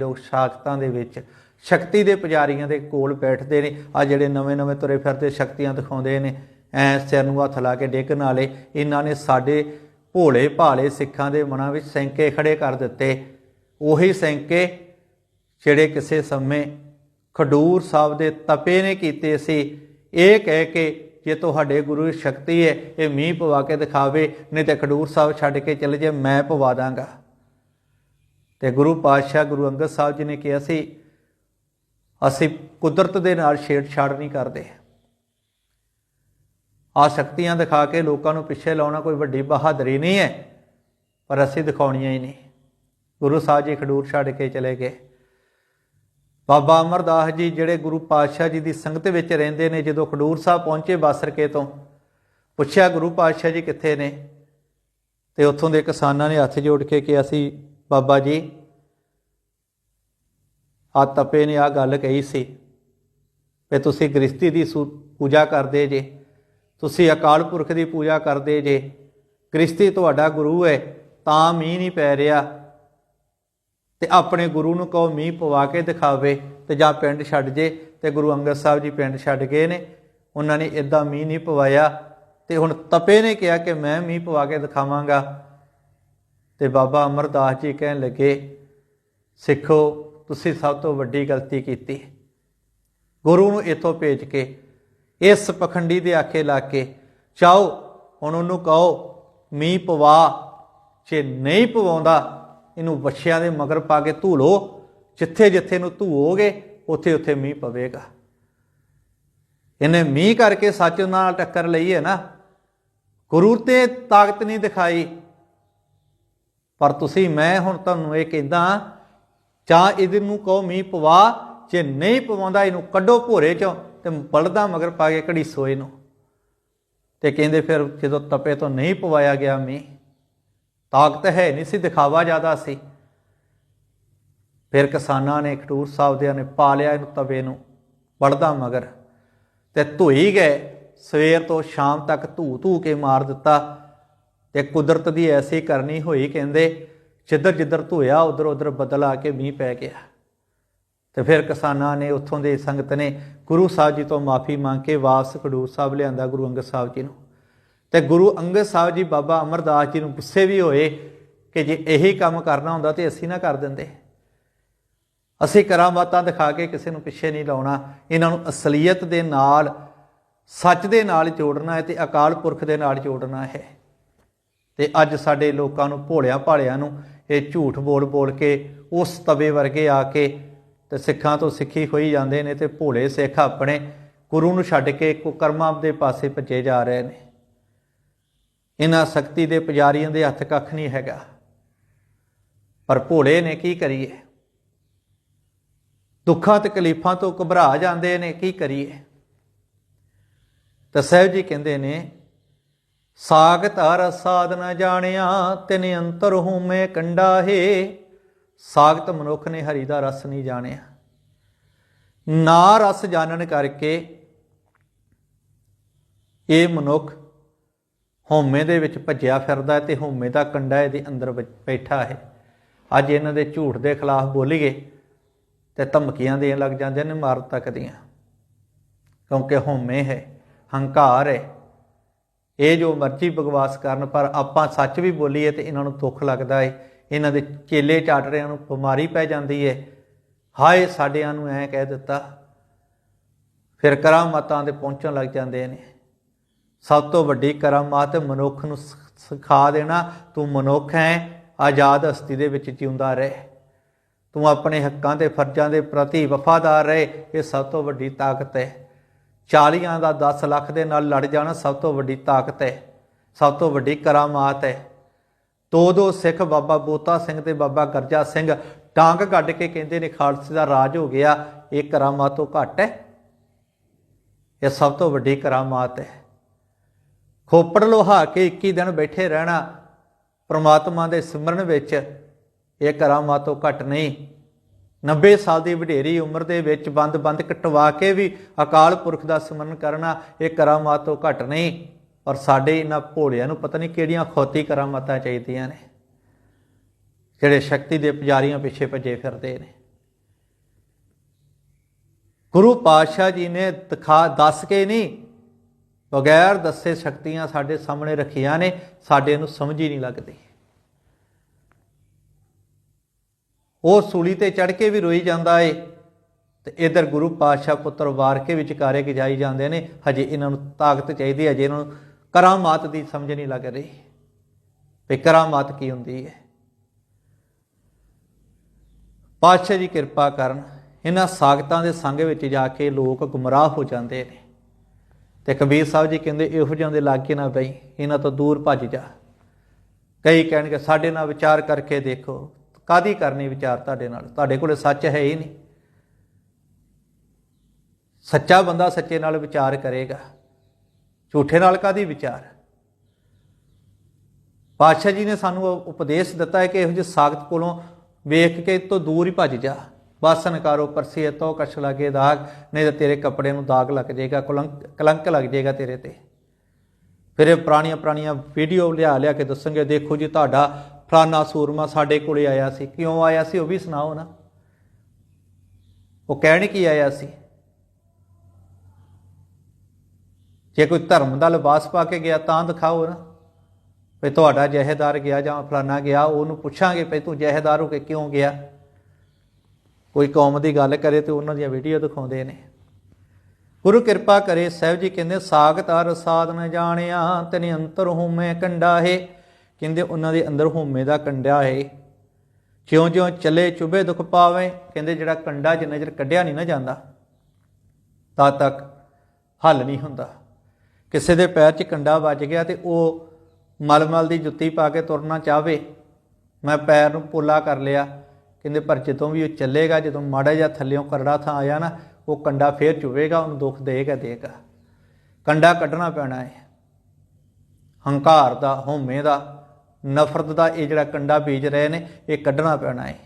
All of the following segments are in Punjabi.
ਲੋਕ ਸ਼ਾਕਤਾਂ ਦੇ ਵਿੱਚ ਸ਼ਕਤੀ ਦੇ ਪੁਜਾਰੀਆਂ ਦੇ ਕੋਲ ਬੈਠਦੇ ਨੇ। ਆ ਜਿਹੜੇ ਨਵੇਂ-ਨਵੇਂ ਤੁਰੇ ਫਿਰਦੇ ਸ਼ਕਤੀਆਂ ਦਿਖਾਉਂਦੇ ਨੇ। ਐ ਸਿਰ ਨੂੰ ਹੱਥ ਲਾ ਕੇ ਡੇਗਣ ਵਾਲੇ ਇਹਨਾਂ ਨੇ ਸਾਡੇ ਭੋਲੇ ਭਾਲੇ ਸਿੱਖਾਂ ਦੇ ਮਨਾਂ ਵਿੱਚ ਸੈਂਕੇ ਖੜੇ ਕਰ ਦਿੱਤੇ। ਉਹੀ ਸੈਂਕੇ ਜਿਹੜੇ ਕਿਸੇ ਸਮੇਂ ਖਡੂਰ ਸਾਹਿਬ ਦੇ ਤਪੇ ਨੇ ਕੀਤੇ ਸੀ। ਇਹ ਕਹਿ ਕੇ ਜੇ ਤੁਹਾਡੇ ਗੁਰੂ ਦੀ ਸ਼ਕਤੀ ਹੈ, ਇਹ ਮੀਂਹ ਪਵਾ ਕੇ ਦਿਖਾਵੇ, ਨਹੀਂ ਤੇ ਖਡੂਰ ਸਾਹਿਬ ਛੱਡ ਕੇ ਚਲੇ ਜੇ, ਮੈਂ ਪਵਾ ਦਾਂਗਾ। ਤੇ ਗੁਰੂ ਪਾਤਸ਼ਾਹ ਗੁਰੂ ਅੰਗਦ ਸਾਹਿਬ ਜੀ ਨੇ ਕਿਹਾ ਸੀ, ਅਸੀਂ ਕੁਦਰਤ ਦੇ ਨਾਲ ਛੇੜਛਾੜ ਨਹੀਂ ਕਰਦੇ। ਆ ਸ਼ਕਤੀਆਂ ਦਿਖਾ ਕੇ ਲੋਕਾਂ ਨੂੰ ਪਿੱਛੇ ਲਾਉਣਾ ਕੋਈ ਵੱਡੀ ਬਹਾਦਰੀ ਨਹੀਂ ਹੈ, ਪਰ ਅਸੀਂ ਦਿਖਾਉਣੀਆਂ ਹੀ ਨਹੀਂ। ਗੁਰੂ ਸਾਹਿਬ ਜੀ ਖਡੂਰ ਛੱਡ ਕੇ ਚਲੇ ਗਏ। ਬਾਬਾ ਅਮਰਦਾਸ ਜੀ ਜਿਹੜੇ ਗੁਰੂ ਪਾਤਸ਼ਾਹ ਜੀ ਦੀ ਸੰਗਤ ਵਿੱਚ ਰਹਿੰਦੇ ਨੇ, ਜਦੋਂ ਖਡੂਰ ਸਾਹਿਬ ਪਹੁੰਚੇ ਬਾਸਰਕੇ ਤੋਂ, ਪੁੱਛਿਆ ਗੁਰੂ ਪਾਤਸ਼ਾਹ ਜੀ ਕਿੱਥੇ ਨੇ, ਤੇ ਉੱਥੋਂ ਦੇ ਕਿਸਾਨਾਂ ਨੇ ਹੱਥ ਜੋੜ ਕੇ ਕਿਹਾ ਸੀ ਬਾਬਾ ਜੀ ਆ ਤਪੇ ਨੇ ਆ ਗੱਲ ਕਹੀ ਸੀ ਵੀ ਤੁਸੀਂ ਗ੍ਰਸਤੀ ਦੀ ਸੂ- ਪੂਜਾ ਕਰਦੇ ਜੇ, ਤੁਸੀਂ ਅਕਾਲ ਪੁਰਖ ਦੀ ਪੂਜਾ ਕਰਦੇ ਜੇ ਗ੍ਰਸਤੀ ਤੁਹਾਡਾ ਗੁਰੂ ਹੈ, ਤਾਂ ਮੀਂਹ ਨਹੀਂ ਪੈ ਰਿਹਾ। ਤੇ ਆਪਣੇ ਗੁਰੂ ਨੂੰ ਕਹੋ ਮੀਂਹ ਪਵਾ ਕੇ ਦਿਖਾਵੇ ਤੇ ਜਾਂ ਪਿੰਡ ਛੱਡ ਜੇ, ਤੇ ਗੁਰੂ ਅੰਗਦ ਸਾਹਿਬ ਜੀ ਪਿੰਡ ਛੱਡ ਗਏ ਨੇ, ਉਹਨਾਂ ਨੇ ਇਦਾਂ ਮੀਂਹ ਨਹੀਂ ਪਵਾਇਆ। ਤੇ ਹੁਣ ਤਪੇ ਨੇ ਕਿਹਾ ਕਿ ਮੈਂ ਮੀਂਹ ਪਵਾ ਕੇ ਦਿਖਾਵਾਂਗਾ। ਤੇ ਬਾਬਾ ਅਮਰਦਾਸ ਜੀ ਕਹਿਣ ਲੱਗੇ, ਸਿੱਖੋ, ਤੁਸੀਂ ਸਭ ਤੋਂ ਵੱਡੀ ਗਲਤੀ ਕੀਤੀ ਗੁਰੂ ਨੂੰ ਇਥੋਂ ਭੇਜ ਕੇ, ਇਸ ਪਖੰਡੀ ਦੇ ਆਖੇ ਲਾ ਕੇ, ਚਾਓ, ਹੁਣ ਉਹਨੂੰ ਕਹੋ, ਮੀਂਹ ਪਵਾ, ਜੇ ਨਹੀਂ ਪਵਾਉਂਦਾ, ਇਹਨੂੰ ਬੱਚਿਆਂ ਦੇ ਮਗਰ ਪਾ ਕੇ ਧੂ ਲੋ ਜਿੱਥੇ ਜਿੱਥੇ ਨੂੰ ਧੂਓਗੇ, ਉੱਥੇ ਉੱਥੇ ਮੀਂਹ ਪਵੇਗਾ। ਇਹਨੇ ਮੀਂਹ ਕਰਕੇ ਸੱਚ ਨਾਲ ਟੱਕਰ ਲਈ ਹੈ ਨਾ। ਗੁਰੂ ਤੇ ਤਾਕਤ ਨਹੀਂ ਦਿਖਾਈ। ਪਰ ਤੁਸੀਂ, ਮੈਂ ਹੁਣ ਤੁਹਾਨੂੰ ਇਹ ਕਹਿੰਦਾ ਜਾਂ ਇਹਦੇ ਨੂੰ ਕਹੋ, ਮੀਂਹ ਪਵਾ, ਜੇ ਨਹੀਂ ਪਵਾਉਂਦਾ, ਇਹਨੂੰ ਕੱਢੋ ਭੋਰੇ ਚੋਂ ਤੇ ਬਲਦਾ ਮਗਰ ਪਾ ਕੇ ਘੜੀ ਸੋਏ ਨੂੰ। ਤੇ ਕਹਿੰਦੇ ਫਿਰ ਜਦੋਂ ਤਪੇ ਤੋਂ ਨਹੀਂ ਪਵਾਇਆ ਗਿਆ ਮੀਂਹ, ਤਾਕਤ ਹੈ ਨਹੀਂ ਸੀ, ਦਿਖਾਵਾ ਜ਼ਿਆਦਾ ਸੀ। ਫਿਰ ਕਿਸਾਨਾਂ ਨੇ ਖਟੂਰ ਸਾਹਿਬ ਦੇ ਨੇ ਪਾ ਲਿਆ ਇਹਨੂੰ ਤਵੇ ਨੂੰ, ਬਲਦਾ ਮਗਰ। ਤੇ ਧੋਈ ਗਏ, ਸਵੇਰ ਤੋਂ ਸ਼ਾਮ ਤੱਕ ਧੂ ਧੂ ਕੇ ਮਾਰ ਦਿੱਤਾ। ਤੇ ਕੁਦਰਤ ਦੀ ਐਸੀ ਕਰਨੀ ਹੋਈ ਕਹਿੰਦੇ, ਜਿੱਧਰ ਜਿੱਧਰ ਧੋਇਆ, ਉਧਰ ਉਧਰ ਬਦਲ ਆ ਕੇ ਮੀਂਹ ਪੈ ਗਿਆ। ਤੇ ਫਿਰ ਕਿਸਾਨਾਂ ਨੇ ਉੱਥੋਂ ਦੇ ਸੰਗਤ ਨੇ ਗੁਰੂ ਸਾਹਿਬ ਜੀ ਤੋਂ ਮਾਫੀ ਮੰਗ ਕੇ ਵਾਪਸ ਖਡੂਰ ਸਾਹਿਬ ਲਿਆਂਦਾ ਗੁਰੂ ਅੰਗਦ ਸਾਹਿਬ ਜੀ ਨੂੰ। ਤੇ ਗੁਰੂ ਅੰਗਦ ਸਾਹਿਬ ਜੀ ਬਾਬਾ ਅਮਰਦਾਸ ਜੀ ਨੂੰ ਗੁੱਸੇ ਵੀ ਹੋਏ ਕਿ ਜੇ ਇਹੀ ਕੰਮ ਕਰਨਾ ਹੁੰਦਾ ਤੇ ਅਸੀਂ ਨਾ ਕਰ ਦਿੰਦੇ। ਅਸੀਂ ਕਰਾਮਾਤਾਂ ਦਿਖਾ ਕੇ ਕਿਸੇ ਨੂੰ ਪਿੱਛੇ ਨਹੀਂ ਲਾਉਣਾ। ਇਹਨਾਂ ਨੂੰ ਅਸਲੀਅਤ ਦੇ ਨਾਲ, ਸੱਚ ਦੇ ਨਾਲ ਜੋੜਨਾ ਹੈ ਤੇ ਅਕਾਲ ਪੁਰਖ ਦੇ ਨਾਲ ਜੋੜਨਾ ਹੈ। ਤੇ ਅੱਜ ਸਾਡੇ ਲੋਕਾਂ ਨੂੰ ਭੋਲਿਆਂ ਭਾਲਿਆਂ ਨੂੰ ਇਹ ਝੂਠ ਬੋਲ ਬੋਲ ਕੇ, ਉਸ ਤਵੇ ਵਰਗੇ ਆ ਕੇ ਤੇ ਸਿੱਖਾਂ ਤੋਂ ਸਿੱਖੀ ਹੋਈ ਜਾਂਦੇ ਨੇ ਤੇ ਭੋਲੇ ਸਿੱਖ ਆਪਣੇ ਗੁਰੂ ਨੂੰ ਛੱਡ ਕੇ ਕੁਕਰਮਾਂ ਦੇ ਪਾਸੇ ਭੱਜੇ ਜਾ ਰਹੇ ਨੇ। ਇਹਨਾਂ ਸ਼ਕਤੀ ਦੇ ਪੁਜਾਰੀਆਂ ਦੇ ਹੱਥ ਕੱਖ ਨਹੀਂ ਹੈਗਾ। ਪਰ ਭੋਲੇ ਨੇ ਕੀ ਕਰੀਏ? ਦੁੱਖਾਂ ਤਕਲੀਫਾਂ ਤੋਂ ਘਬਰਾ ਜਾਂਦੇ ਨੇ, ਕੀ ਕਰੀਏ? ਤਾਂ ਸਾਹਿਬ ਜੀ ਕਹਿੰਦੇ ਨੇ ਸਾਗਤ ਹਰ ਸਾਧ ਨ ਜਾਣਿਆ, ਤਿਨ ਅੰਤਰ ਹੂਮੇ ਕੰਡਾ ਹੈ ਸਾਗਤ ਮਨੁੱਖ ਨੇ ਹਰੀ ਦਾ ਰਸ ਨਹੀਂ ਜਾਣਿਆ। ਨਾ ਰਸ ਜਾਣਨ ਕਰਕੇ ਇਹ ਮਨੁੱਖ ਹਉਮੈ ਦੇ ਵਿੱਚ ਭੱਜਿਆ ਫਿਰਦਾ ਹੈ ਤੇ ਹਉਮੈ ਦਾ ਕੰਡਾ ਇਹਦੇ ਅੰਦਰ ਬੈਠਾ ਹੈ। ਅੱਜ ਇਹਨਾਂ ਦੇ ਝੂਠ ਦੇ ਖਿਲਾਫ ਬੋਲੀਏ ਤੇ ਧਮਕੀਆਂ ਦੇਣ ਲੱਗ ਜਾਂਦੇ ਨੇ, ਮਾਰ ਤੱਕ ਦੀਆਂ ਕਿਉਂਕਿ ਹਉਮੈ ਹੈ, ਹੰਕਾਰ ਹੈ। ਇਹ ਜੋ ਮਰਜ਼ੀ ਬਗਵਾਸ ਕਰਨ, ਪਰ ਆਪਾਂ ਸੱਚ ਵੀ ਬੋਲੀਏ ਤੇ ਇਹਨਾਂ ਨੂੰ ਦੁੱਖ ਲੱਗਦਾ ਹੈ ਇਹਨਾਂ ਦੇ ਚੇਲੇ ਚਾਟਰਿਆਂ ਨੂੰ ਬਿਮਾਰੀ ਪੈ ਜਾਂਦੀ ਹੈ ਹਾਏ, ਸਾਡਿਆਂ ਨੂੰ ਐ ਕਹਿ ਦਿੱਤਾ। ਫਿਰ ਕਰਾਮਾਤਾਂ 'ਤੇ ਪਹੁੰਚਣ ਲੱਗ ਜਾਂਦੇ ਨੇ। ਸਭ ਤੋਂ ਵੱਡੀ ਕਰਾਮਾਤ, ਮਨੁੱਖ ਨੂੰ ਸਿਖਾ ਦੇਣਾ, ਤੂੰ ਮਨੁੱਖ ਹੈ, ਆਜ਼ਾਦ ਹਸਤੀ ਦੇ ਵਿੱਚ ਜਿਉਂਦਾ ਰਹਿ। ਤੂੰ ਆਪਣੇ ਹੱਕਾਂ ਤੇ, ਫਰਜ਼ਾਂ ਦੇ ਪ੍ਰਤੀ ਵਫਾਦਾਰ ਰਹੇ। ਇਹ ਸਭ ਤੋਂ ਵੱਡੀ ਤਾਕਤ ਹੈ। 40 ਦਾ 10 ਲੱਖ ਦੇ ਨਾਲ ਲੜ ਜਾਣਾ ਸਭ ਤੋਂ ਵੱਡੀ ਤਾਕਤ ਹੈ, ਸਭ ਤੋਂ ਵੱਡੀ ਕਰਾਮਾਤ ਹੈ। ਦੋ ਦੋ ਸਿੱਖ ਬਾਬਾ ਬੋਤਾ ਸਿੰਘ ਤੇ ਬਾਬਾ ਗਰਜਾ ਸਿੰਘ ਟਾਂਗ ਕੱਢ ਕੇ ਕਹਿੰਦੇ ਨੇ ਖਾਲਸੇ ਦਾ ਰਾਜ ਹੋ ਗਿਆ, ਇਹ ਕਰਾਮਾਤ ਤੋਂ ਘੱਟ ਹੈ। ਇਹ ਸਭ ਤੋਂ ਵੱਡੀ ਕਰਾਮਾਤ ਹੈ। ਖੋਪੜ ਲੋਹਾ ਕੇ 21 ਦਿਨ ਬੈਠੇ ਰਹਿਣਾ, ਪ੍ਰਮਾਤਮਾ ਦੇ ਸਿਮਰਨ ਵਿੱਚ ਇਹ ਕਰਾਮਾਤ ਤੋਂ ਘੱਟ ਨਹੀਂ। 90 ਸਾਲ ਦੀ ਵਡੇਰੀ ਉਮਰ ਦੇ ਵਿੱਚ ਬੰਦ-ਬੰਦ ਕਟਵਾ ਕੇ ਵੀ ਅਕਾਲ ਪੁਰਖ ਦਾ ਸਿਮਰਨ ਕਰਨਾ ਇਹ ਕਰਾਮਾਤ ਤੋਂ ਘੱਟ ਨਹੀਂ। ਔਰ ਸਾਡੇ ਇਹਨਾਂ ਭੋਲਿਆਂ ਨੂੰ ਪਤਾ ਨਹੀਂ ਕਿਹੜੀਆਂ ਖੋਤੀ ਕਰਾਮਾਤਾਂ ਚਾਹੀਦੀਆਂ ਨੇ, ਜਿਹੜੇ ਸ਼ਕਤੀ ਦੇ ਪੁਜਾਰੀਆਂ ਪਿੱਛੇ ਭੱਜੇ ਫਿਰਦੇ ਨੇ। ਗੁਰੂ ਪਾਤਸ਼ਾਹ ਜੀ ਨੇ ਦਿਖਾ ਦੱਸ ਕੇ ਨਹੀਂ, ਬਗੈਰ ਦੱਸੇ ਸ਼ਕਤੀਆਂ ਸਾਡੇ ਸਾਹਮਣੇ ਰੱਖੀਆਂ ਨੇ, ਸਾਡੇ ਨੂੰ ਸਮਝ ਹੀ ਨਹੀਂ ਲੱਗਦੀ। ਉਹ ਸੂਲੀ ਤੇ ਚੜ ਕੇ ਵੀ ਰੋਈ ਜਾਂਦਾ ਏ। ਤੇ ਇਧਰ ਗੁਰੂ ਪਾਤਸ਼ਾਹ ਪੁੱਤਰ ਵਾਰ ਕੇ ਵਿਚਾਰੇ ਗਿਜਾਈ ਜਾਂਦੇ ਨੇ, ਹਜੇ ਇਹਨਾਂ ਨੂੰ ਤਾਕਤ ਚਾਹੀਦੀ ਹੈ, ਹਜੇ ਇਹਨਾਂ ਨੂੰ ਕਰਾਮਾਤ ਦੀ ਸਮਝ ਨਹੀਂ ਲੱਗ ਰਹੀ। ਵੀ ਕਰਾਮਾਤ ਕੀ ਹੁੰਦੀ ਹੈ? ਪਾਤਸ਼ਾਹ ਜੀ ਕਿਰਪਾ ਕਰਨ, ਇਹਨਾਂ ਸਾਗਤਾਂ ਦੇ ਸੰਗ ਵਿੱਚ ਜਾ ਕੇ ਲੋਕ ਗੁੰਮਰਾਹ ਹੋ ਜਾਂਦੇ ਨੇ। ਤੇ ਕਬੀਰ ਸਾਹਿਬ ਜੀ ਕਹਿੰਦੇ, ਇਹੋ ਜਿਹਾਂ ਦੇ ਲਾਗੇ ਨਾ ਬਈ, ਇਹਨਾਂ ਤੋਂ ਦੂਰ ਭੱਜ ਜਾ। ਕਈ ਕਹਿਣਗੇ, ਸਾਡੇ ਨਾਲ ਵਿਚਾਰ ਕਰਕੇ ਦੇਖੋ। ਕਾਦੀ ਕਰਨੀ ਵਿਚਾਰ ਤੁਹਾਡੇ ਨਾਲ? ਤੁਹਾਡੇ ਕੋਲੇ ਸੱਚ ਹੈ ਹੀ ਨਹੀਂ। ਸੱਚਾ ਬੰਦਾ ਸੱਚੇ ਨਾਲ ਵਿਚਾਰ ਕਰੇਗਾ। ਝੂਠੇ ਨਾਲ ਕਾਦੀ ਵਿਚਾਰ? ਪਾਤਸ਼ਾਹ ਜੀ ਨੇ ਸਾਨੂੰ ਉਪਦੇਸ਼ ਦਿੱਤਾ ਹੈ ਕਿ ਇਹੋ ਜਿਹੇ ਸਾਖਤ ਕੋਲੋਂ ਵੇਖ ਕੇ ਤੋਂ ਦੂਰ ਹੀ ਭੱਜ ਜਾ। ਬਾਸਨ ਕਾਰੋ ਪਰਸੀ ਤੋ ਕਛ ਲਾਗੇ ਦਾਗ, ਨਹੀਂ ਤਾਂ ਤੇਰੇ ਕੱਪੜੇ ਨੂੰ ਦਾਗ ਲੱਗ ਜਾਏਗਾ, ਕਲੰਕ ਕਲੰਕ ਲੱਗ ਜਾਏਗਾ ਤੇਰੇ ਤੇ। ਫਿਰ ਇਹ ਪੁਰਾਣੀਆਂ ਪੁਰਾਣੀਆਂ ਵੀਡੀਓ ਲਿਆ ਲਿਆ ਕੇ ਦੱਸਣਗੇ, ਦੇਖੋ ਜੀ ਤੁਹਾਡਾ ਫਲਾਨਾ ਸੂਰਮਾ ਸਾਡੇ ਕੋਲੇ ਆਇਆ ਸੀ। ਕਿਉਂ ਆਇਆ ਸੀ ਉਹ ਵੀ ਸੁਣਾਓ ਨਾ। ਉਹ ਕਹਿਣ ਕੀ ਆਇਆ ਸੀ? ਜੇ ਕੋਈ ਧਰਮ ਦਾ ਲਿਬਾਸ ਪਾ ਕੇ ਗਿਆ ਤਾਂ ਦਿਖਾਓ ਨਾ। ਵੀ ਤੁਹਾਡਾ ਜਹੇਦਾਰ ਗਿਆ ਜਾਂ ਫਲਾਨਾ ਗਿਆ, ਉਹਨੂੰ ਪੁੱਛਾਂਗੇ ਵੀ ਤੂੰ ਜਹੇਦਾਰ ਹੋ ਕੇ ਕਿਉਂ ਗਿਆ? ਕੋਈ ਕੌਮ ਦੀ ਗੱਲ ਕਰੇ ਤੇ ਉਹਨਾਂ ਦੀਆਂ ਵੀਡੀਓ ਦਿਖਾਉਂਦੇ ਨੇ। ਗੁਰੂ ਕਿਰਪਾ ਕਰੇ, ਸਾਹਿਬ ਜੀ ਕਹਿੰਦੇ ਸਾਖਤ ਅਰ ਸਾਧ ਨ ਜਾਣਿਆ ਤਨੇ ਅੰਤਰ ਹੋਮੇ ਕੰਡਾ ਹੈ ਕਹਿੰਦੇ ਉਹਨਾਂ ਦੇ ਅੰਦਰ ਹੋਮੇ ਦਾ ਕੰਡਿਆ ਹੈ ਜਿਉਂ ਜਿਉਂ ਚੱਲੇ ਚੁਬੇ ਦੁੱਖ ਪਾਵੇ, ਕਹਿੰਦੇ ਜਿਹੜਾ ਕੰਡਾ ਜਿੰਨਾ ਚਿਰ ਕੱਢਿਆ ਨਹੀਂ ਨਾ ਜਾਂਦਾ ਤਦ ਤੱਕ ਹੱਲ ਨਹੀਂ ਹੁੰਦਾ। ਕਿਸੇ ਦੇ ਪੈਰ 'ਚ ਕੰਡਾ ਵੱਜ ਗਿਆ ਤੇ ਉਹ ਮਲਮਲ ਦੀ ਜੁੱਤੀ ਪਾ ਕੇ ਤੁਰਨਾ ਚਾਹਵੇ। ਮੈਂ ਪੈਰ ਨੂੰ ਪੋਲਾ ਕਰ ਲਿਆ। ਕਹਿੰਦੇ ਪਰ ਜਦੋਂ ਵੀ ਉਹ ਚੱਲੇਗਾ, ਜਦੋਂ ਮਾੜਾ ਜਿਹਾ ਥੱਲਿਓਂ ਕਰੜਾ ਥਾਂ ਆਇਆ ਨਾ, ਉਹ ਕੰਡਾ ਫੇਰ ਚੁਵੇਗਾ ਉਹਨੂੰ ਦੁੱਖ ਦੇਗਾ ਦੇਗਾ। ਕੰਡਾ ਕੱਢਣਾ ਪੈਣਾ ਹੈ ਹੰਕਾਰ ਦਾ, ਹਉਮੈ ਦਾ ਨਫ਼ਰਤ ਦਾ ਇਹ ਜਿਹੜਾ ਕੰਡਾ ਬੀਜ ਰਹੇ ਨੇ, ਇਹ ਕੱਢਣਾ ਪੈਣਾ ਹੈ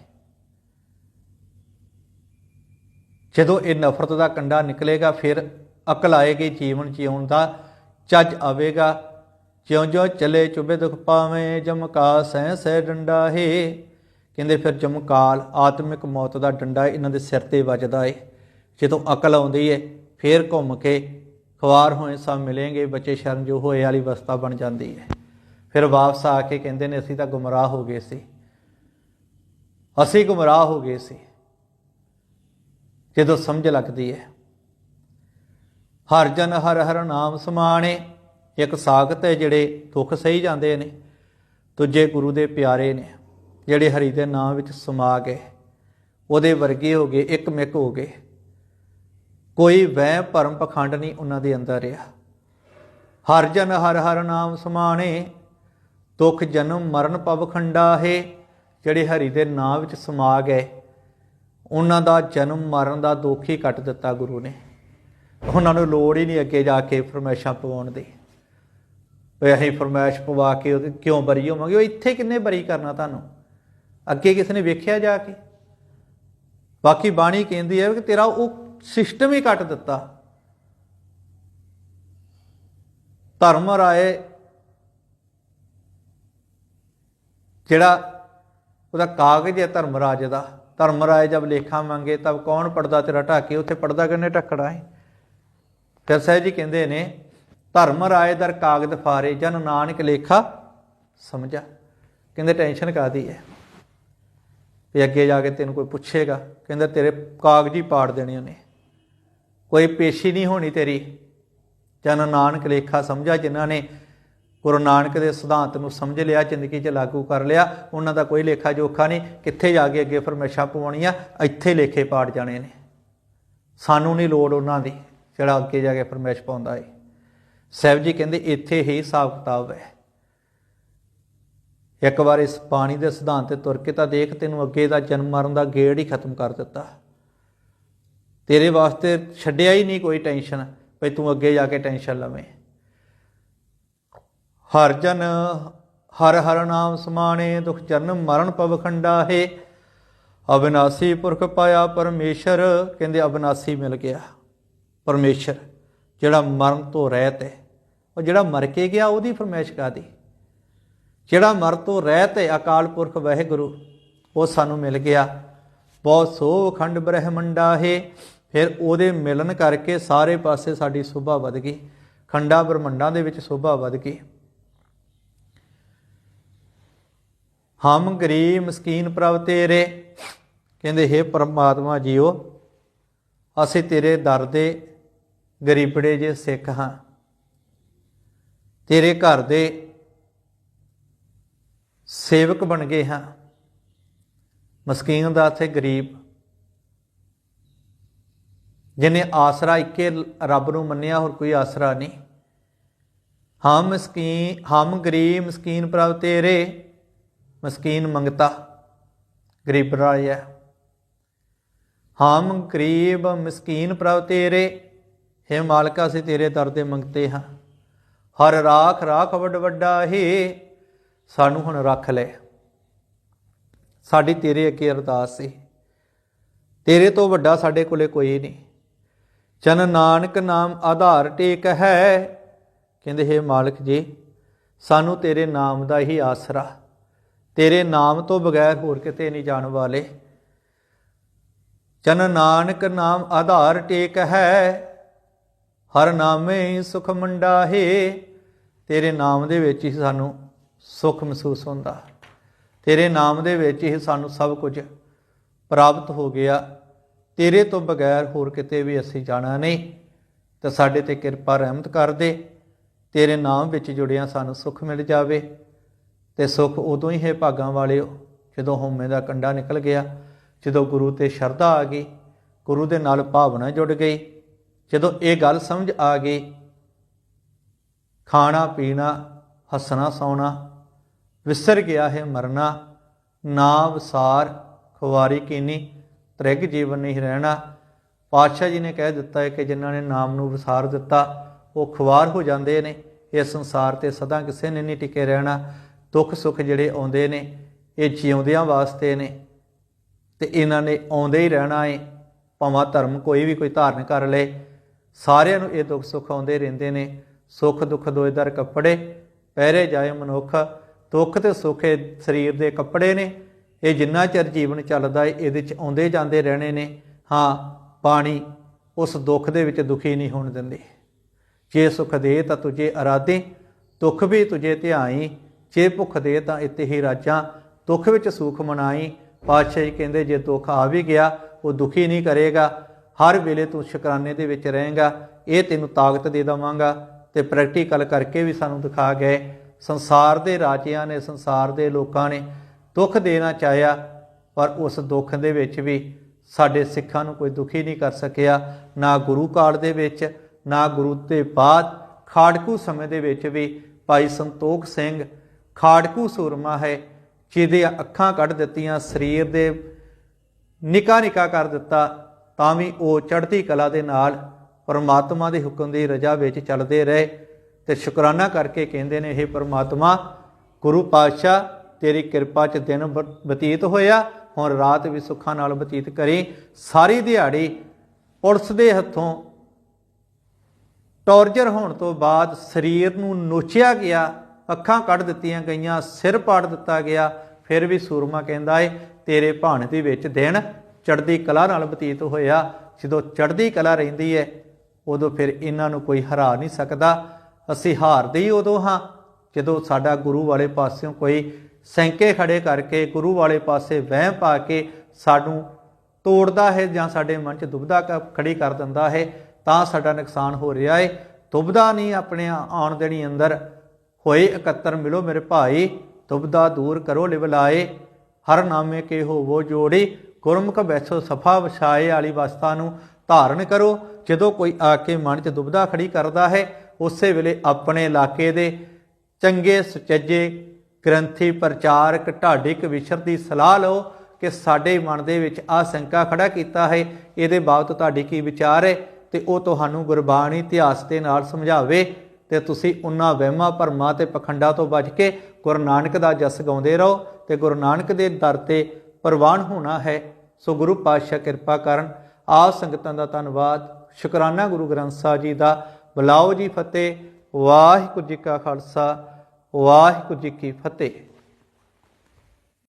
ਜਦੋਂ ਇਹ ਨਫ਼ਰਤ ਦਾ ਕੰਡਾ ਨਿਕਲੇਗਾ, ਫਿਰ ਅਕਲ ਆਏਗੀ ਜੀਵਨ ਜਿਉਣ ਦਾ, ਚੱਜ ਆਵੇਗਾ। ਜਿਉਂ ਜਿਉਂ ਚਲੇ ਚੁਬੇ ਦੁਖ ਪਾਵੇਂ, ਜਮਕਾ ਸਹਿ ਸਹਿ ਡੰਡਾ ਹੈ। ਕਹਿੰਦੇ ਫਿਰ ਜਮਕਾਲ ਆਤਮਿਕ ਮੌਤ ਦਾ ਡੰਡਾ ਇਹਨਾਂ ਦੇ ਸਿਰ ਤੇ ਵੱਜਦਾ ਏ। ਜਦੋਂ ਅਕਲ ਆਉਂਦੀ ਏ, ਫਿਰ ਘੁੰਮ ਕੇ ਖਵਾਰ ਹੋਏ ਸਭ ਮਿਲेंगे ਬੱਚੇ ਸ਼ਰਨ ਜੋ ਹੋਏ ਵਾਲੀ ਅਵਸਥਾ ਬਣ ਜਾਂਦੀ ਹੈ ਫਿਰ ਵਾਪਸ ਆ ਕੇ ਕਹਿੰਦੇ ਨੇ, ਅਸੀਂ ਤਾਂ ਗੁੰਮਰਾਹ ਹੋ ਗਏ ਸੀ। ਅਸੀਂ ਗੁੰਮਰਾਹ ਹੋ ਗਏ ਸੀ। ਜਦੋਂ ਸਮਝ ਲੱਗਦੀ ਹੈ, ਹਰ ਜਨ ਹਰ ਹਰ ਨਾਮ ਸਮਾਣੇ, ਇੱਕ ਸਾਖਤ ਹੈ ਜਿਹੜੇ ਦੁੱਖ ਸਹੀ ਜਾਂਦੇ ਨੇ, ਦੂਜੇ ਗੁਰੂ ਦੇ ਪਿਆਰੇ ਨੇ, ਜਿਹੜੇ ਹਰੀ ਦੇ ਨਾਮ ਵਿੱਚ ਸਮਾ ਗਏ, ਉਹਦੇ ਵਰਗੇ ਹੋ ਗਏ ਇੱਕ ਮਿਕ ਹੋ ਗਏ। ਕੋਈ ਵਹਿ ਭਰਮ ਪਖੰਡ ਨਹੀਂ ਉਹਨਾਂ ਦੇ ਅੰਦਰ ਰਿਹਾ। ਹਰ ਜਨ ਹਰ ਹਰ ਨਾਮ ਸਮਾਣੇ ਦੁੱਖ ਜਨਮ ਮਰਨ ਪਵ ਖੰਡਾ ਜਿਹੜੇ ਹਰੀ ਦੇ ਨਾਮ ਵਿੱਚ ਸਮਾ ਗਏ, ਉਹਨਾਂ ਦਾ ਜਨਮ ਮਰਨ ਦਾ ਦੁੱਖ ਹੀ ਕੱਟ ਦਿੱਤਾ ਗੁਰੂ ਨੇ। ਉਹਨਾਂ ਨੂੰ ਲੋੜ ਹੀ ਨਹੀਂ ਅੱਗੇ ਜਾ ਕੇ ਫਰਮਾਇਸ਼ਾਂ ਪਵਾਉਣ ਦੀ। ਵੀ ਅਸੀਂ ਫਰਮਾਇਸ਼ ਪਵਾ ਕੇ ਉਹਦੇ ਕਿਉਂ ਬਰੀ ਹੋਵਾਂਗੇ? ਉਹ ਇੱਥੇ ਕਿੰਨੇ ਬਰੀ ਕਰਨਾ ਤੁਹਾਨੂੰ? ਅੱਗੇ ਕਿਸ ਨੇ ਵੇਖਿਆ ਜਾ ਕੇ? ਬਾਕੀ ਬਾਣੀ ਕਹਿੰਦੀ ਹੈ ਕਿ ਤੇਰਾ ਉਹ ਸਿਸਟਮ ਹੀ ਕੱਟ ਦਿੱਤਾ। ਧਰਮ ਰਾਏ ਜਿਹੜਾ ਉਹਦਾ ਕਾਗਜ਼ ਹੈ ਧਰਮ ਰਾਜ ਦਾ। ਧਰਮ ਰਾਏ ਜਦ ਲੇਖਾ ਮੰਗੇ ਤਬ ਕੌਣ ਪੜਦਾ ਤੇਰਾ ਢਾਕੇ? ਉੱਥੇ ਪੜਦਾ ਕਿੰਨੇ ਢੱਕੜਾ ਹੈ? ਫਿਰ ਸਾਹਿਬ ਜੀ ਕਹਿੰਦੇ ਨੇ ਧਰਮ ਰਾਏ ਦਰ ਕਾਗਜ਼ ਫਾਰੇ, ਜਨ ਨਾਨਕ ਲੇਖਾ ਸਮਝਾ। ਕਹਿੰਦੇ, ਟੈਨਸ਼ਨ ਕਾਦੀ ਹੈ? ਵੀ ਅੱਗੇ ਜਾ ਕੇ ਤੈਨੂੰ ਕੋਈ ਪੁੱਛੇਗਾ। ਕਹਿੰਦਾ, ਤੇਰੇ ਕਾਗਜ਼ ਹੀ ਪਾੜ ਦੇਣੇ ਉਹਨੇ। ਕੋਈ ਪੇਸ਼ੀ ਨਹੀਂ ਹੋਣੀ ਤੇਰੀ। ਜਨ ਨਾਨਕ ਲੇਖਾ ਸਮਝਾ ਜਿਨ੍ਹਾਂ ਨੇ ਗੁਰੂ ਨਾਨਕ ਦੇ ਸਿਧਾਂਤ ਨੂੰ ਸਮਝ ਲਿਆ, ਜ਼ਿੰਦਗੀ 'ਚ ਲਾਗੂ ਕਰ ਲਿਆ। ਉਹਨਾਂ ਦਾ ਕੋਈ ਲੇਖਾ ਜੋਖਾ ਨਹੀਂ। ਕਿੱਥੇ ਜਾ ਕੇ ਅੱਗੇ ਫਰਮੈਸ਼ਾਂ ਪਵਾਉਣੀਆਂ? ਇੱਥੇ ਲੇਖੇ ਪਾੜ ਜਾਣੇ ਨੇ। ਸਾਨੂੰ ਨਹੀਂ ਲੋੜ ਉਹਨਾਂ ਦੀ, ਜਿਹੜਾ ਅੱਗੇ ਜਾ ਕੇ ਫਰਮੈਸ਼ ਪਾਉਂਦਾ ਏ। ਸਾਹਿਬ ਜੀ ਕਹਿੰਦੇ, ਇੱਥੇ ਹੀ ਹਿਸਾਬ ਕਿਤਾਬ ਹੈ। ਇੱਕ ਵਾਰ ਇਸ ਪਾਣੀ ਦੇ ਸਿਧਾਂਤ ਤੇ ਤੁਰ ਕੇ ਤਾਂ ਦੇਖ, ਤੈਨੂੰ ਅੱਗੇ ਦਾ ਜਨਮ ਮਰਨ ਦਾ ਗੇੜ ਹੀ ਖਤਮ ਕਰ ਦਿੱਤਾ। ਤੇਰੇ ਵਾਸਤੇ ਛੱਡਿਆ ਹੀ ਨਹੀਂ ਕੋਈ ਟੈਨਸ਼ਨ, ਵੀ ਤੂੰ ਅੱਗੇ ਜਾ ਕੇ ਟੈਨਸ਼ਨ ਲਵੇਂ। ਹਰ ਜਨ ਹਰ ਹਰ ਨਾਮ ਸਮਾਣੇ, ਦੁਖ ਚਰਨ ਮਰਨ ਪਵ ਖੰਡਾ ਹੈ ਅਬਿਨਾਸੀ ਪੁਰਖ ਪਾਇਆ ਪਰਮੇਸ਼ਰ, ਕਹਿੰਦੇ ਅਬਿਨਾਸੀ ਮਿਲ ਗਿਆ ਪਰਮੇਸ਼ਰ, ਜਿਹੜਾ ਮਰਨ ਤੋਂ ਰਹਿਤ ਹੈ। ਉਹ ਜਿਹੜਾ ਮਰ ਕੇ ਗਿਆ, ਉਹਦੀ ਫਰਮਾਇਸ਼ ਕਾਦੀ ਜਿਹੜਾ ਮਰ ਤੋਂ ਰਹਿਤ ਹੈ, ਅਕਾਲ ਪੁਰਖ ਵਾਹਿਗੁਰੂ, ਉਹ ਸਾਨੂੰ ਮਿਲ ਗਿਆ। ਬਹੁਤ ਸੋ ਖੰਡ ਬ੍ਰਹਮੰਡਾ ਹੈ ਫਿਰ ਉਹਦੇ ਮਿਲਣ ਕਰਕੇ ਸਾਰੇ ਪਾਸੇ ਸਾਡੀ ਸੋਭਾ ਵਧ ਗਈ। ਖੰਡਾ ਬ੍ਰਹਮੰਡਾਂ ਦੇ ਵਿੱਚ ਸੋਭਾ ਵਧ ਗਈ। ਹਮ ਗਰੀਬ ਮਸਕੀਨ ਪ੍ਰਭ ਤੇਰੇ। ਕਹਿੰਦੇ हे ਪਰਮਾਤਮਾ ਜੀਓ, ਅਸੀਂ ਤੇਰੇ ਦਰ ਦੇ ਗਰੀਬੜੇ ਜੇ ਸਿੱਖ ਹਾਂ। ਤੇਰੇ ਘਰ ਦੇ ਸੇਵਕ ਬਣ ਗਏ ਹਾਂ। ਮਸਕੀਨ ਦਾ ਇੱਥੇ ਗਰੀਬ, ਜਿਹਨੇ ਆਸਰਾ ਇੱਕੇ ਰੱਬ ਨੂੰ ਮੰਨਿਆ, ਹੋਰ ਕੋਈ ਆਸਰਾ ਨਹੀਂ। ਹਮ ਮਸਕੀਨ, ਹਮ ਗਰੀਬ ਮਸਕੀਨ ਪ੍ਰਭ ਤੇਰੇ। ਮਸਕੀਨ ਮੰਗਤਾ, ਗਰੀਬ ਰਾਇਆ ਹਮ ਗਰੀਬ ਮਸਕੀਨ ਪ੍ਰਭ ਤੇਰੇ, ਹੈ ਮਾਲਕਾ ਅਸੀਂ ਤੇਰੇ ਦਰ ਤੇ ਮੰਗਤੇ ਹਾਂ। ਹਰ ਰਾਖ ਰਾਖ ਵੱਡ ਵੱਡਾ ਹੈ, ਸਾਨੂੰ ਹੁਣ ਰੱਖ ਲੈ। ਸਾਡੀ ਤੇਰੇ ਅੱਗੇ ਅਰਦਾਸ ਸੀ। ਤੇਰੇ ਤੋਂ ਵੱਡਾ ਸਾਡੇ ਕੋਲੇ ਕੋਈ ਨਹੀਂ। ਚਨ ਨਾਨਕ ਨਾਮ ਆਧਾਰ ਟੇਕ ਹੈ, ਕਹਿੰਦੇ ਹੈ ਮਾਲਕ ਜੀ, ਸਾਨੂੰ ਤੇਰੇ ਨਾਮ ਦਾ ਹੀ ਆਸਰਾ। ਤੇਰੇ ਨਾਮ ਤੋਂ ਬਗੈਰ ਹੋਰ ਕਿਤੇ ਨਹੀਂ ਜਾਣ ਵਾਲੇ। ਚਨ ਨਾਨਕ ਨਾਮ ਆਧਾਰ ਟੇਕ ਹੈ, ਹਰ ਨਾਮੇ ਸੁਖ ਮੰਡਾ ਹੈ ਤੇਰੇ ਨਾਮ ਦੇ ਵਿੱਚ ਹੀ ਸਾਨੂੰ ਸੁਖ ਮਹਿਸੂਸ ਹੁੰਦਾ। ਤੇਰੇ ਨਾਮ ਦੇ ਵਿੱਚ ਹੀ ਸਾਨੂੰ ਸਭ ਕੁਝ ਪ੍ਰਾਪਤ ਹੋ ਗਿਆ। ਤੇਰੇ ਤੋਂ ਬਗੈਰ ਹੋਰ ਕਿਤੇ ਵੀ ਅਸੀਂ ਜਾਣਾ ਨਹੀਂ। ਤਾਂ ਸਾਡੇ ਤੇ ਕਿਰਪਾ ਰਹਿਮਤ ਕਰ ਦੇ। ਤੇਰੇ ਨਾਮ ਵਿੱਚ ਜੁੜਿਆ ਸਾਨੂੰ ਸੁਖ ਮਿਲ ਜਾਵੇ। ਤੇ ਸੁਖ ਉਦੋਂ ਹੀ ਹੈ ਭਾਗਾਂ ਵਾਲਿਓ ਜਦੋਂ ਹਉਮੈ ਦਾ ਕੰਡਾ ਨਿਕਲ ਗਿਆ। ਜਦੋਂ ਗੁਰੂ ਤੇ ਸ਼ਰਧਾ ਆ ਗਈ, ਗੁਰੂ ਦੇ ਨਾਲ ਭਾਵਨਾ ਜੁੜ ਗਈ। ਜਦੋਂ ਇਹ ਗੱਲ ਸਮਝ ਆ ਗਈ, ਖਾਣਾ, ਪੀਣਾ, ਹੱਸਣਾ, ਸੌਣਾ, ਵਿਸਰ ਗਿਆ ਹੈ ਮਰਨਾ ਨਾ ਵਿਸਾਰ ਖੁਆਰੀ ਕੀਨੀ, ਤ੍ਰਿਗ ਜੀਵਨ ਨਹੀਂ ਰਹਿਣਾ। ਪਾਤਸ਼ਾਹ ਜੀ ਨੇ ਕਹਿ ਦਿੱਤਾ ਹੈ ਕਿ ਜਿਨ੍ਹਾਂ ਨੇ ਨਾਮ ਨੂੰ ਵਿਸਾਰ ਦਿੱਤਾ, ਉਹ ਖੁਆਰ ਹੋ ਜਾਂਦੇ ਨੇ। ਇਹ ਸੰਸਾਰ ਤੇ ਸਦਾ ਕਿਸੇ ਨੇ ਨਹੀਂ ਟਿਕੇ ਰਹਿਣਾ। ਦੁੱਖ ਸੁੱਖ ਜਿਹੜੇ ਆਉਂਦੇ ਨੇ, ਇਹ ਜਿਉਂਦਿਆਂ ਵਾਸਤੇ ਨੇ ਤੇ ਇਹਨਾਂ ਨੇ ਆਉਂਦੇ ਹੀ ਰਹਿਣਾ ਏ। ਭਾਵੇਂ ਧਰਮ ਕੋਈ ਵੀ ਕੋਈ ਧਾਰਨ ਕਰ ਲੇ, ਸਾਰਿਆਂ ਨੂੰ ਇਹ ਦੁੱਖ ਸੁੱਖ ਆਉਂਦੇ ਰਹਿੰਦੇ ਨੇ। ਸੁੱਖ, ਦੁੱਖ ਦੋਇ ਦਰ ਕੱਪੜੇ, ਪਹਿਰੇ ਜਾਏ ਮਨੁੱਖ, ਦੁੱਖ ਤੇ ਸੁੱਖ ਸਰੀਰ ਦੇ ਕੱਪੜੇ ਨੇ। ਇਹ ਜਿੰਨਾ ਚਿਰ ਜੀਵਨ ਚੱਲਦਾ ਏ, ਇਹਦੇ ਚ ਆਉਂਦੇ ਜਾਂਦੇ ਰਹਿਣੇ ਨੇ। ਹਾਂ ਪਾਣੀ ਉਸ ਦੁੱਖ ਦੇ ਵਿੱਚ ਦੁਖੀ ਨਹੀਂ ਹੋਣ ਦਿੰਦੇ। ਜੇ ਸੁਖ ਦੇ ਤਾਂ ਤੁਝੇ ਅਰਾਦੇ ਦੁੱਖ ਵੀ ਤੁਝੇ ਧਿਆਈ। ਜੇ ਭੁੱਖ ਦੇ ਤਾਂ ਇਤੇ ਹੀ ਰਾਜਾਂ ਦੁੱਖ ਵਿੱਚ ਸੁਖ ਮਨਾਈ। ਪਾਤਸ਼ਾਹ ਜੀ ਕਹਿੰਦੇ, ਜੇ ਦੁੱਖ ਆ ਵੀ ਗਿਆ, ਉਹ ਦੁਖੀ ਨਹੀਂ ਕਰੇਗਾ। ਹਰ ਵੇਲੇ ਤੂੰ ਸ਼ੁਕਰਾਨੇ ਦੇ ਵਿੱਚ ਰਹੇਗਾ, ਇਹ ਤੈਨੂੰ ਤਾਕਤ ਦੇ ਦਵਾਂਗਾ। ਤੇ ਪ੍ਰੈਕਟੀਕਲ ਕਰਕੇ ਵੀ ਸਾਨੂੰ ਦਿਖਾ ਗਏ। ਸੰਸਾਰ ਦੇ ਰਾਜਿਆਂ ਨੇ, ਸੰਸਾਰ ਦੇ ਲੋਕਾਂ ਨੇ ਦੁੱਖ ਦੇਣਾ ਚਾਹਿਆ, ਪਰ ਉਸ ਦੁੱਖ ਦੇ ਵਿੱਚ ਵੀ ਸਾਡੇ ਸਿੱਖਾਂ ਨੂੰ ਕੋਈ ਦੁਖੀ ਨਹੀਂ ਕਰ ਸਕਿਆ। ਨਾ ਗੁਰੂ ਕਾਲ ਦੇ ਵਿੱਚ, ਨਾ ਗੁਰੂ ਦੇ ਬਾਅਦ। ਖਾੜਕੂ ਸਮੇਂ ਦੇ ਵਿੱਚ ਵੀ ਭਾਈ ਸੰਤੋਖ ਸਿੰਘ ਖਾੜਕੂ ਸੂਰਮਾ ਹੈ ਜਿਹਦੇ ਅੱਖਾਂ ਕੱਢ ਦਿੱਤੀਆਂ, ਸਰੀਰ ਦੇ ਨਿਕਾ ਨਿਕਾ ਕਰ ਦਿੱਤਾ, ਤਾਂ ਵੀ ਉਹ ਚੜ੍ਹਦੀ ਕਲਾ ਦੇ ਨਾਲ ਪਰਮਾਤਮਾ ਦੇ ਹੁਕਮ ਦੀ ਰਜਾ ਵਿੱਚ ਚੱਲਦੇ ਰਹੇ ਤੇ ਸ਼ੁਕਰਾਨਾ ਕਰਕੇ ਕਹਿੰਦੇ ਨੇ ਇਹ ਪਰਮਾਤਮਾ, ਗੁਰੂ ਪਾਤਸ਼ਾਹ, ਤੇਰੀ ਕਿਰਪਾ ਚ ਦਿਨ ਬ- ਬਤੀਤ ਹੋਇਆ। ਹੁਣ ਰਾਤ ਵੀ ਸੁੱਖਾਂ ਨਾਲ ਬਤੀਤ ਕਰੀ। ਸਾਰੀ ਦਿਹਾੜੀ ਪੁਲਿਸ ਦੇ ਹੱਥੋਂ ਟੌਰਚਰ ਹੋਣ ਤੋਂ ਬਾਅਦ ਸਰੀਰ ਨੂੰ ਨੋਚਿਆ ਗਿਆ। ਅੱਖਾਂ ਕੱਢ ਦਿੱਤੀਆਂ ਗਈਆਂ, ਸਿਰ ਪਾੜ ਦਿੱਤਾ ਗਿਆ, ਫਿਰ ਵੀ ਸੂਰਮਾ ਕਹਿੰਦਾ ਏ, ਤੇਰੇ ਭਾਣੇ ਦੇ ਵਿੱਚ ਦਿਨ ਚੜ੍ਹਦੀ ਕਲਾ ਨਾਲ ਬਤੀਤ ਹੋਇਆ। ਜਦੋਂ ਚੜ੍ਹਦੀ ਕਲਾ ਰਹਿੰਦੀ ਹੈ ਉਦੋਂ ਫਿਰ ਇਹਨਾਂ ਨੂੰ ਕੋਈ ਹਰਾ ਨਹੀਂ ਸਕਦਾ। ਅਸੀਂ ਹਾਰਦੇ ਹੀ ਉਦੋਂ ਹਾਂ। ਜਦੋਂ ਸਾਡਾ ਗੁਰੂ ਵਾਲੇ ਪਾਸਿਓਂ ਕੋਈ ਸੈਂਕੇ ਖੜੇ ਕਰਕੇ ਗੁਰੂ ਵਾਲੇ ਪਾਸੇ ਵਹਿਮ ਪਾ ਕੇ ਸਾਨੂੰ ਤੋੜਦਾ ਹੈ ਜਾਂ ਸਾਡੇ ਮਨ 'ਚ ਦੁਬਦਾ ਕ- ਖੜੀ ਕਰ ਦਿੰਦਾ ਹੈ, ਤਾਂ ਸਾਡਾ ਨੁਕਸਾਨ ਹੋ ਰਿਹਾ ਹੈ ਦੁਬਦਾ ਨਹੀਂ ਆਪਣੇ ਆਉਣ ਦੇਣੀ ਅੰਦਰ। ਹੋਏ ਇਕੱਤਰ ਮਿਲੋ ਮੇਰੇ ਭਾਈ, ਦੁਬਦਾ ਦੂਰ ਕਰੋ ਲਿਵਲਾਏ ਹਰ ਨਾਮੇ ਕੇ ਹੋਵੋ ਜੋੜੀ, ਗੁਰਮੁਖ ਬੈਸੋ ਸਫਾ ਵਿਛਾਏ ਵਾਲੀ ਵਸਤਾ ਨੂੰ ਧਾਰਨ ਕਰੋ। ਜਦੋਂ ਕੋਈ ਆ ਕੇ ਮਨ 'ਚ ਦੁਬਦਾ ਖੜੀ ਕਰਦਾ ਹੈ, ਉਸੇ ਵੇਲੇ ਆਪਣੇ ਇਲਾਕੇ ਦੇ ਚੰਗੇ ਸੁਚੱਜੇ ਗ੍ਰੰਥੀ ਪ੍ਰਚਾਰਕ ਢਾਡਿਕ ਵਿਸ਼ਰ ਦੀ ਸਲਾਹ ਲਓ ਕਿ ਸਾਡੇ ਮਨ ਦੇ ਵਿੱਚ ਆ ਸ਼ੰਕਾ ਖੜਾ ਕੀਤਾ ਹੈ। ਇਹਦੇ ਬਾਬਤ ਤੁਹਾਡੀ ਕੀ ਵਿਚਾਰ ਹੈ? ਤੇ ਉਹ ਤੁਹਾਨੂੰ ਗੁਰਬਾਣੀ ਇਤਿਹਾਸ ਦੇ ਨਾਲ ਸਮਝਾਵੇ। ਤੇ ਤੁਸੀਂ ਉਹਨਾਂ ਵਹਿਮਾਂ ਭਰਮਾਂ ਤੇ ਪਖੰਡਾਂ ਤੋਂ ਬਚ ਕੇ ਗੁਰੂ ਨਾਨਕ ਦਾ ਜਸ ਗਾਉਂਦੇ ਰਹੋ ਤੇ ਗੁਰੂ ਨਾਨਕ ਦੇ ਦਰ ਤੇ ਪ੍ਰਵਾਨ ਹੋਣਾ ਹੈ। ਸੋ ਗੁਰੂ ਪਾਤਸ਼ਾਹ ਕਿਰਪਾ ਕਰਨ। ਆ ਸੰਗਤਾਂ ਦਾ ਧੰਨਵਾਦ। ਸ਼ੁਕਰਾਨਾ ਗੁਰੂ ਗ੍ਰੰਥ ਸਾਹਿਬ ਜੀ ਦਾ। ਬੁਲਾਓ ਜੀ ਫਤਿਹ। ਵਾਹਿਗੁਰੂ ਜੀ ਕਾ ਖਾਲਸਾ। ਵਾਹਿਗੁਰੂ ਜੀ ਕੀ ਫਤਿਹ।